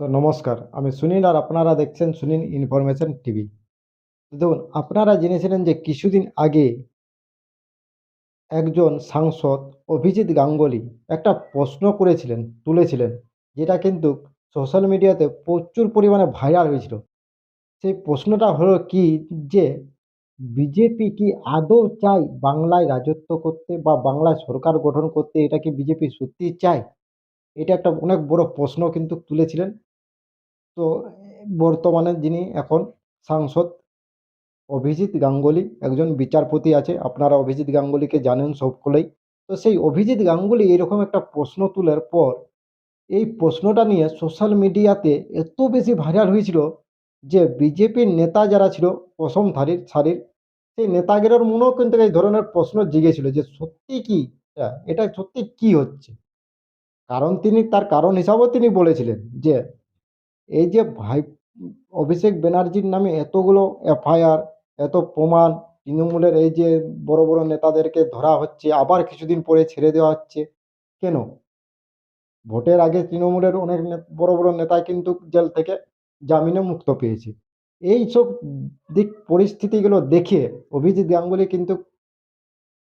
তো নমস্কার, আমি সুনীল আর আপনারা দেখছেন সুনীল ইনফরমেশন টিভি। দেখুন, আপনারা জেনেছিলেন যে কিছুদিন আগে একজন সাংসদ অভিজিৎ গাঙ্গুলি একটা প্রশ্ন করেছিলেন, তুলেছিলেন, যেটা কিন্তু সোশ্যাল মিডিয়াতে প্রচুর পরিমাণে ভাইরাল হয়েছিল। সেই প্রশ্নটা হলো কি যে, বিজেপি কি আদৌ চায় বাংলায় রাজত্ব করতে বা বাংলায় সরকার গঠন করতে? এটা কি বিজেপি সত্যি চায়? এটা একটা অনেক বড় প্রশ্ন কিন্তু তুলেছিলেন। তো বর্তমানে যিনি এখন সাংসদ অভিজিৎ গাঙ্গুলি, একজন বিচারপতি আছে, আপনারা অভিজিৎ গাঙ্গুলিকে জানেন সকলেই তো সেই অভিজিৎ গাঙ্গুলি এরকম একটা প্রশ্ন তোলার পর এই প্রশ্নটা নিয়ে সোশ্যাল মিডিয়াতে এত বেশি ভাইরাল হয়েছিল যে বিজেপির নেতা যারা ছিল, প্রথম ধারির সারির, সেই নেতাগিরের মনেও কিন্তু এই ধরনের প্রশ্ন জিগেছিল যে সত্যি কি? এটা এটা সত্যি কি হচ্ছে? কারণ তিনি, তার কারণ হিসাবেও তিনি বলেছিলেন যে, এই যে ভাই, অভিষেক ব্যানার্জির নামে এতগুলো এফআইআর, এত প্রমাণ, তৃণমূলের এই যে বড় বড় নেতাদেরকে ধরা হচ্ছে, আবার কিছুদিন পরে ছেড়ে দেওয়া হচ্ছে, কেন? ভোটের আগে তৃণমূলের অনেক বড় বড় নেতাই কিন্তু জেল থেকে জামিনে মুক্ত পেয়েছে। এই সব দিক, পরিস্থিতিগুলো দেখে অভিজিৎ গাঙ্গুলি কিন্তু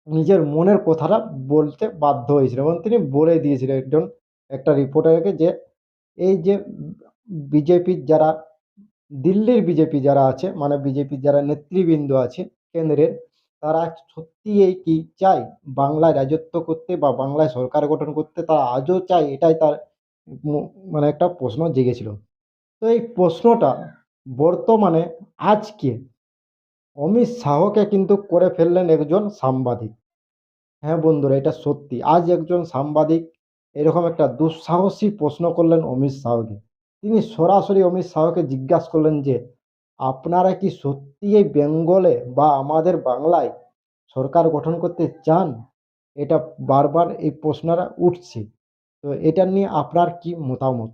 নিজের মনের কথাটা বলতে বাধ্য হয়েছিল এবং তিনি বলে দিয়েছিলেন একজন, একটা রিপোর্টারকে যে, এই যে বিজেপির যারা, দিল্লির বিজেপি যারা আছে মানে বিজেপির যারা নেতৃবৃন্দ আছে কেন্দ্রের, তারা সত্যি এই কি চায়? বাংলায় রাজত্ব করতে বা বাংলায় সরকার গঠন করতে তারা আজও চায়? এটাই তার মানে একটা প্রশ্ন জেগেছিল। তো এই প্রশ্নটা বর্তমানে আজকে অমিত শাহকে কিন্তু করে ফেললেন একজন সাংবাদিক। হ্যাঁ বন্ধুরা, এটা সত্যি। আজ একজন সাংবাদিক এরকম একটা দুঃসাহসী প্রশ্ন করলেন অমিত শাহকে। তিনি সরাসরি অমিত শাহকে জিজ্ঞাসা করলেন যে, আপনারা কি সত্যি এই বেঙ্গলে বা আমাদের বাংলায় সরকার গঠন করতে চান? এটা বারবার এই প্রশ্নটা উঠছে। তো এটা নিয়ে আপনার কি মতামত?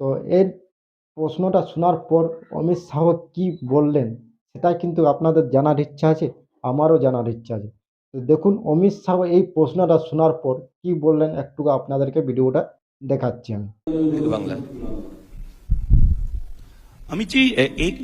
তো এর প্রশ্নটা শোনার পর অমিত শাহ কি বললেন? সেটা কিন্তু আপনাদের জানার ইচ্ছা আছে, আমারও জানার ইচ্ছা আছে। তো দেখুন, অমিত শাহ এই প্রশ্নটা শোনার পর কি বললেন একটু আপনাদেরকে ভিডিওটা দেখাচ্ছি আমি। বাংলা। अमित जी एक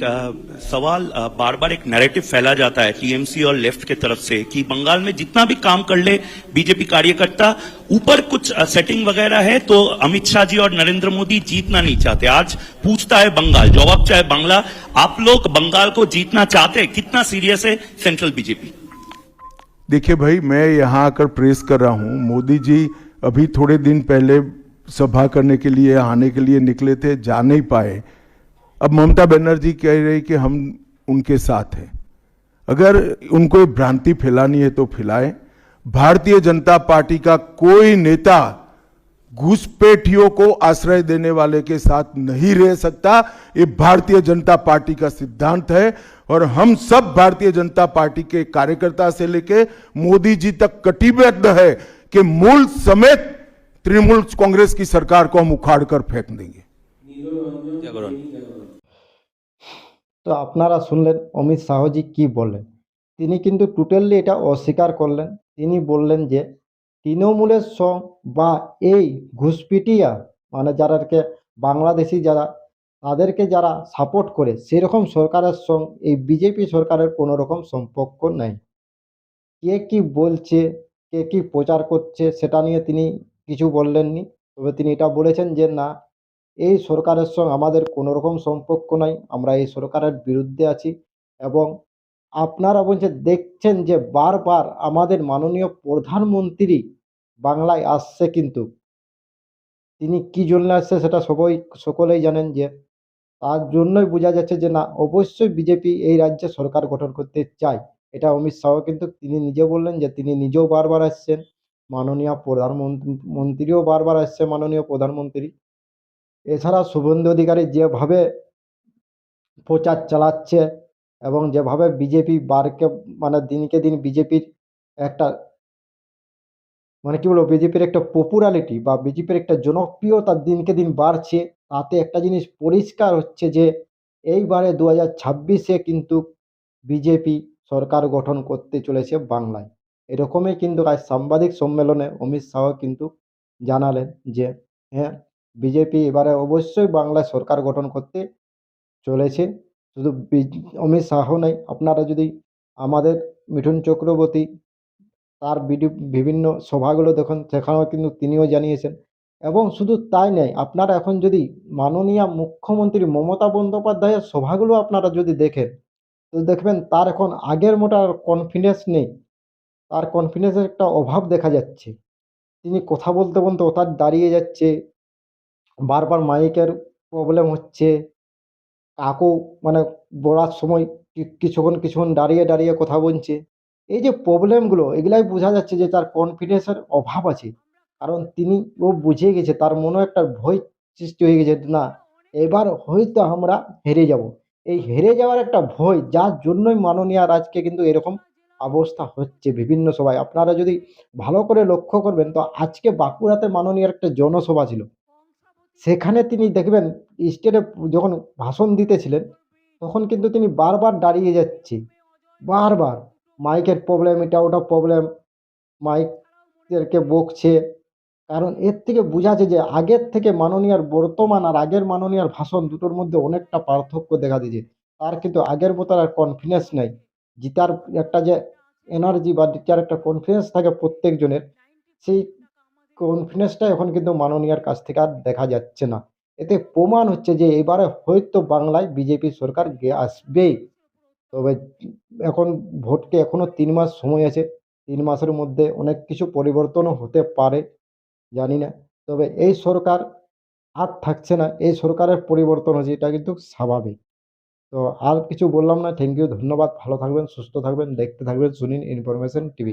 सवाल बार बार एक नैरेटिव फैला जाता है टीएमसी और लेफ़्ट के तरफ़ से कि बंगाल में जितना भी काम कर ले बीजेपी कार्यकर्ता, ऊपर कुछ सेटिंग वगैरह है तो अमित शाह जी और नरेंद्र मोदी जीतना नहीं चाहते। आज पूछता है बंगाल, जवाब चाहे बांग्ला, आप लोग बंगाल को जीतना चाहते हैं? कितना सीरियस है सेंट्रल बीजेपी देखिए भाई, मैं यहाँ आकर प्रेस कर रहा हूँ। मोदी जी अभी थोड़े दिन पहले सभा करने के लिए, आने के लिए निकले थे, जा नहीं पाए। अब ममता बनर्जी कह रही कि हम उनके साथ हैं। अगर उनको भ्रांति फैलानी है तो फैलाएँ। भारतीय जनता पार्टी का कोई नेता घुसपैठियों को आश्रय देने वाले के साथ नहीं रह सकता। ये भारतीय जनता पार्टी का सिद्धांत है और हम सब भारतीय जनता पार्टी के कार्यकर्ता से लेके मोदी जी तक कटिबद्ध है कि मूल समेत तृणमूल कांग्रेस की सरकार को हम उखाड़ कर फेंक देंगे। जागरण তো আপনারা শুনলেন অমিত শাহজি কি বললেন? তিনি কিন্তু টোটালি এটা অস্বীকার করলেন। তিনি বললেন যে, তৃণমূলের সং বা এই ঘুষপিটিয়া মানে যারাকে বাংলাদেশি যারা, তাদেরকে যারা সাপোর্ট করে, সেরকম সরকারের সঙ্গ, এই বিজেপি সরকারের কোনো রকম সম্পর্ক নেই। কে কি বলছে, কে কি প্রচার করছে, সেটা নিয়ে তিনি কিছু বললেননি। তবে তিনি এটা বলেছেন যে, না এই সরকারের সঙ্গে আমাদের কোনো রকম সম্পর্ক নাই। আমরা এই সরকারের বিরুদ্ধে আছি এবং আপনারা বলছে দেখছেন যে বারবার আমাদের মাননীয় প্রধানমন্ত্রী বাংলায় আসছে কিন্তু। তিনি কি জন্য আসছে সেটা সবাই, সকলেই জানেন যে তার জন্যই বোঝা যাচ্ছে যে না, অবশ্যই বিজেপি এই রাজ্যে সরকার গঠন করতে চায়। এটা অমিত শাহ কিন্তু তিনি নিজে বললেন যে তিনি নিজেও বারবার আসছেন। মাননীয় প্রধানমন্ত্রী, মন্ত্রীও বারবার আসছে মাননীয় প্রধানমন্ত্রী। এছাড়া শুভেন্দু অধিকারী যেভাবে প্রচার চালাচ্ছে এবং যেভাবে বিজেপি বারকে মানে দিনকে দিন বিজেপির একটা মানে কি বলব, বিজেপির একটা পপুলারিটি বা বিজেপির একটা জনপ্রিয়তা দিনকে দিন বাড়ছে, তাতে একটা জিনিস পরিষ্কার হচ্ছে যে, এইবারে দু হাজার ছাব্বিশে কিন্তু বিজেপি সরকার গঠন করতে চলেছে বাংলায়। এরকমই কিন্তু আজ সাংবাদিক সম্মেলনে অমিত শাহ কিন্তু জানালেন যে হ্যাঁ বিজেপি এবারে অবশ্যই বাংলায় সরকার গঠন করতে চলেছে। শুধু অমিত শাহ নয়, আপনারা যদি আমাদের মিঠুন চক্রবর্তী তার বিভিন্ন সভাগুলো দেখুন, সেখানেও কিন্তু তিনিও জানিয়েছেন। এবং শুধু তাই নয়, আপনারা এখন যদি মাননীয় মুখ্যমন্ত্রী মমতা বন্দ্যোপাধ্যায়ের সভাগুলো আপনারা যদি দেখেন, তো দেখবেন তার এখন আগের মতো আর কনফিডেন্স নেই। তার কনফিডেন্সের একটা অভাব দেখা যাচ্ছে। তিনি কথা বলতে বলতে ওতার দাঁড়িয়ে যাচ্ছে। বারবার মাইকের প্রবলেম হচ্ছে। কাকু মানে বলার সময় কিছুক্ষণ কিছুক্ষণ দাঁড়িয়ে দাঁড়িয়ে কথা বলছে। এই যে প্রবলেমগুলো এগুলাই বোঝা যাচ্ছে যে তার কনফিডেন্সের অভাব আছে। কারণ তিনি ও বুঝে গেছে, তার মনে একটা ভয় সৃষ্টি হয়ে গেছে না, এবার হয়তো আমরা হেরে যাব। এই হেরে যাওয়ার একটা ভয়, যার জন্যই মাননীয় রাজকে কিন্তু এরকম অবস্থা হচ্ছে বিভিন্ন সভায়। আপনারা যদি ভালো করে লক্ষ্য করবেন, তো আজকে বাঁকুড়াতে মাননীয় একটা জনসভা ছিল। সেখানে তিনি দেখবেন স্টেটে যখন ভাষণ দিতেছিলেন, তখন কিন্তু তিনি বারবার দাঁড়িয়ে যাচ্ছে। বারবার। মাইকের প্রবলেম এটা ওটা প্রবলেম মাইকদেরকে বকছে। কারণ এর থেকে বোঝা যে, আগের থেকে মাননীয়ার বর্তমান আর আগের মাননীয়ার ভাষণ দুটোর মধ্যে অনেকটা পার্থক্য দেখা দিয়েছে। তার কিন্তু আগের মতো আর কনফিডেন্স নেই। জিতার একটা যে এনার্জি বা জিতার একটা কনফিডেন্স থাকে প্রত্যেকজনের, সেই কনফিডেন্সটা এখন কিন্তু মাননীয়ার কাছ থেকে আর দেখা যাচ্ছে না। এতে প্রমাণ হচ্ছে যে এবারে হয়তো বাংলায় বিজেপি সরকার আসবেই। তবে এখন ভোটকে এখনও তিন মাস সময় আছে। তিন মাসের মধ্যে অনেক কিছু পরিবর্তনও হতে পারে, জানি না। তবে এই সরকার আর থাকছে না। এই সরকারের পরিবর্তন হচ্ছে, এটা কিন্তু স্বাভাবিক। তো আর কিছু বললাম না। থ্যাংক ইউ ধন্যবাদ। ভালো থাকবেন, সুস্থ থাকবেন, দেখতে থাকবেন, শুনিন ইনফরমেশন টিভি